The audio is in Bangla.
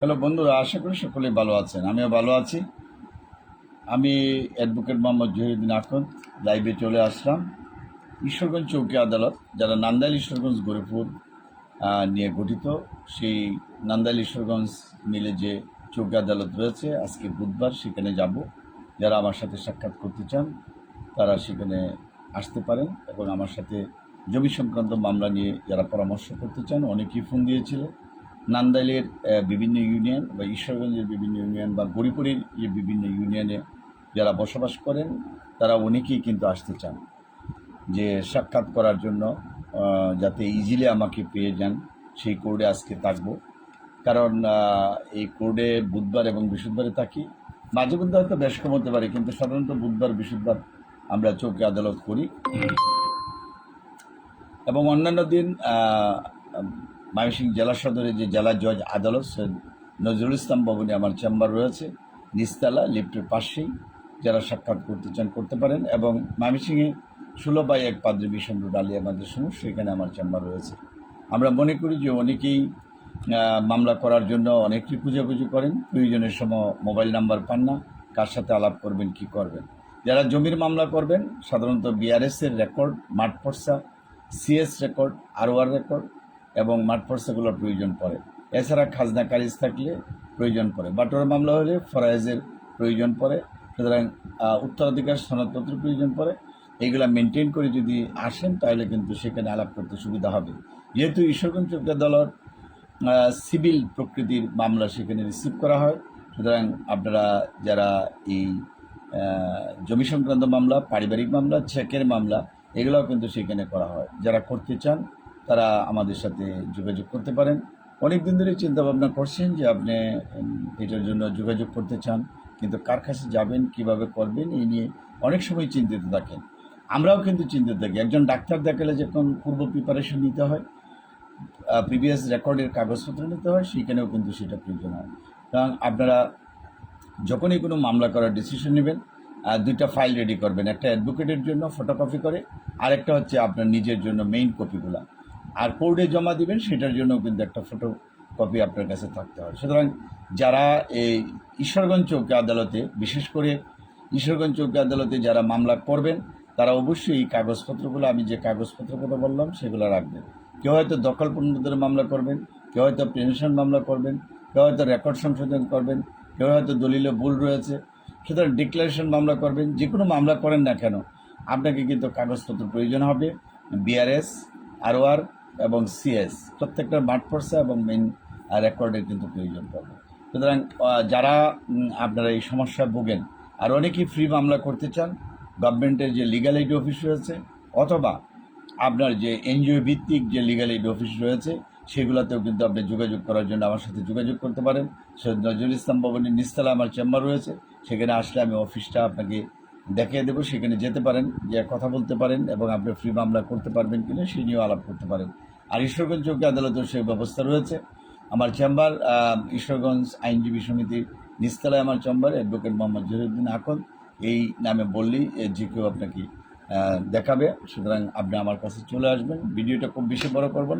হ্যালো বন্ধুরা, আশা করি সকলেই ভালো আছেন। আমিও ভালো আছি। আমি অ্যাডভোকেট মোহাম্মদ জহিরুদ্দিন আখন্দ লাইভে চলে আসলাম। ঈশ্বরগঞ্জ চৌকি আদালত, যারা নান্দাইল ঈশ্বরগঞ্জ গরিপুর নিয়ে গঠিত, সেই নান্দাইল ঈশ্বরগঞ্জ মিলে যে চৌকি আদালত রয়েছে, আজকে বুধবার সেখানে যাব। যারা আমার সাথে সাক্ষাৎ করতে চান, তারা সেখানে আসতে পারেন এবং আমার সাথে জমি সংক্রান্ত মামলা নিয়ে যারা পরামর্শ করতে চান, অনেকেই ফোন দিয়েছিলেন নান্দাইলের বিভিন্ন ইউনিয়ন বা ঈশ্বরগঞ্জের বিভিন্ন ইউনিয়ন বা গরিপুরের যে বিভিন্ন ইউনিয়নে যারা বসবাস করেন, তারা অনেকেই কিন্তু আসতে চান যে সাক্ষাৎ করার জন্য যাতে ইজিলি আমাকে পেয়ে যান। সেই কোর্টে আজকে থাকব। কারণ এই কোর্টে বুধবার এবং বৃহস্পতিবারে থাকি। মাঝে মধ্যে হয়তো বেশ কম হতে পারে, কিন্তু সাধারণত বুধবার, বৃহস্পতিবার আমরা চৌকি আদালত করি। এবং অন্যান্য দিন ময়মনসিংহ জেলা সদরে যে জেলা জজ আদালত, সৈয়দ নজরুল ইসলাম ভবনে আমার চেম্বার রয়েছে। নিস্তালা লিফটের পাশেই যারা সাক্ষাৎ করতে চান, করতে পারেন এবং ময়মনসিংহে ষোলো বাই এক পাদ্রী মিশন রোড আলিয়া মাদ্রাসমুখ সেখানে আমার চেম্বার রয়েছে। আমরা মনে করি যে অনেকেই মামলা করার জন্য অনেকটি খুঁজাখুঁজি করেন, প্রয়োজনের সময় মোবাইল নাম্বার পান না, কার সাথে আলাপ করবেন, কি করবেন। যারা জমির মামলা করবেন, সাধারণত বিআরএস এর রেকর্ড, মাঠ পর্সা সিএস রেকর্ড আরওয়ার রেকর্ড এবং মাঠ পর্সাগুলোর প্রয়োজন পড়ে। এছাড়া খাজনা কারিজ থাকলে প্রয়োজন পড়ে। বাটোয়ার মামলা হলে ফরায়েজের প্রয়োজন পড়ে। সুতরাং উত্তরাধিকার সনদপত্রের প্রয়োজন পড়ে। এইগুলা মেনটেন করে যদি আসেন, তাহলে কিন্তু সেখানে আলাপ করতে সুবিধা হবে। যেহেতু ঈশ্বরগঞ্জ চৌকি আদালত সিভিল প্রকৃতির মামলা সেখানে রিসিভ করা হয়। সুতরাং আপনারা যারা এই জমি সংক্রান্ত মামলা, পারিবারিক মামলা, চেকের মামলা, এগুলোও কিন্তু সেখানে করা হয়। যারা করতে চান তারা আমাদের সাথে যোগাযোগ করতে পারেন। অনেক দিন ধরে চিন্তাভাবনা করছেন যে আপনি এটার জন্য যোগাযোগ করতে চান, কিন্তু কার কাছে যাবেন, কীভাবে করবেন, এই নিয়ে অনেক সময় চিন্তিত থাকেন। আমরাও কিন্তু চিন্তিত থাকি। একজন ডাক্তার দেখালে যখন পূর্ব প্রিপারেশন নিতে হয় প্রিভিয়াস রেকর্ডের কাগজপত্র নিতে হয়, সেইখানেও কিন্তু সেটা প্রয়োজন হয়। কারণ আপনারা যখনই কোনো মামলা করার ডিসিশন নেবেন দুইটা ফাইল রেডি করবেন। একটা অ্যাডভোকেটের জন্য ফটোকপি করে, আরেকটা হচ্ছে আপনার নিজের জন্য মেইন কপিগুলো আর কোর্টে জমা দিবেন, সেটার জন্য কিন্তু একটা ফটো কপি আপনার কাছে থাকতে হয় সুতরাং যারা এই ঈশ্বরগঞ্জ চৌকি আদালতে, বিশেষ করে ঈশ্বরগঞ্জ চৌকি আদালতে যারা মামলা করবেন, তারা অবশ্যই এই কাগজপত্রগুলো, আমি যে কাগজপত্রের কথা বললাম, সেগুলো রাখবেন। কেউ হয়তো দখল দখলপূর্ণদের মামলা করবেন, কেউ হয়তো পেনশন মামলা করবেন, কেউ হয়তো রেকর্ড সংশোধন করবেন, কেউ হয়তো দলিলে ভুল রয়েছে। সুতরাং ডিক্লারেশন মামলা করবেন, যে কোনো মামলা করেন না কেন, আপনাকে কিন্তু কাগজপত্র প্রয়োজন হবে। বিআরএস আরওআর এবং সিএস প্রত্যেকটা মাঠ পড়ছে এবং মেইন রেকর্ডের কিন্তু প্রয়োজন পড়বে। সুতরাং যারা আপনারা এই সমস্যায় ভোগেন, আর অনেকেই ফ্রি মামলা করতে চান গভর্নমেন্টের যে লিগাল এইড অফিস রয়েছে, অথবা আপনার যে এনজিও ভিত্তিক যে লিগাল এইড অফিস রয়েছে, সেগুলোতেও কিন্তু আপনি যোগাযোগ করার জন্য আমার সাথে যোগাযোগ করতে পারেন। সৈয়দ নজরুল ইসলাম ভবনের নিস্তালা আমার চেম্বার রয়েছে, সেখানে আসলে আমি অফিসটা আপনাকে দেখিয়ে দেবো, সেখানে যেতে পারেন যে কথা বলতে পারেন এবং আপনি ফ্রি মামলা করতে পারবেন কিনা সে নিয়েও আলাপ করতে পারেন। আর ঈশ্বরগঞ্জ চৌকি আদালতেও সেই ব্যবস্থা রয়েছে। আমার চেম্বার ঈশ্বরগঞ্জ আইনজীবী সমিতির নিস্তালায় আমার চেম্বার অ্যাডভোকেট মোহাম্মদ জহিরুদ্দিন আকন এই নামে বললেই যে কেউ আপনাকে দেখাবে। সুতরাং আপনি আমার কাছে চলে আসবেন। ভিডিওটা খুব বেশি বড় করব না।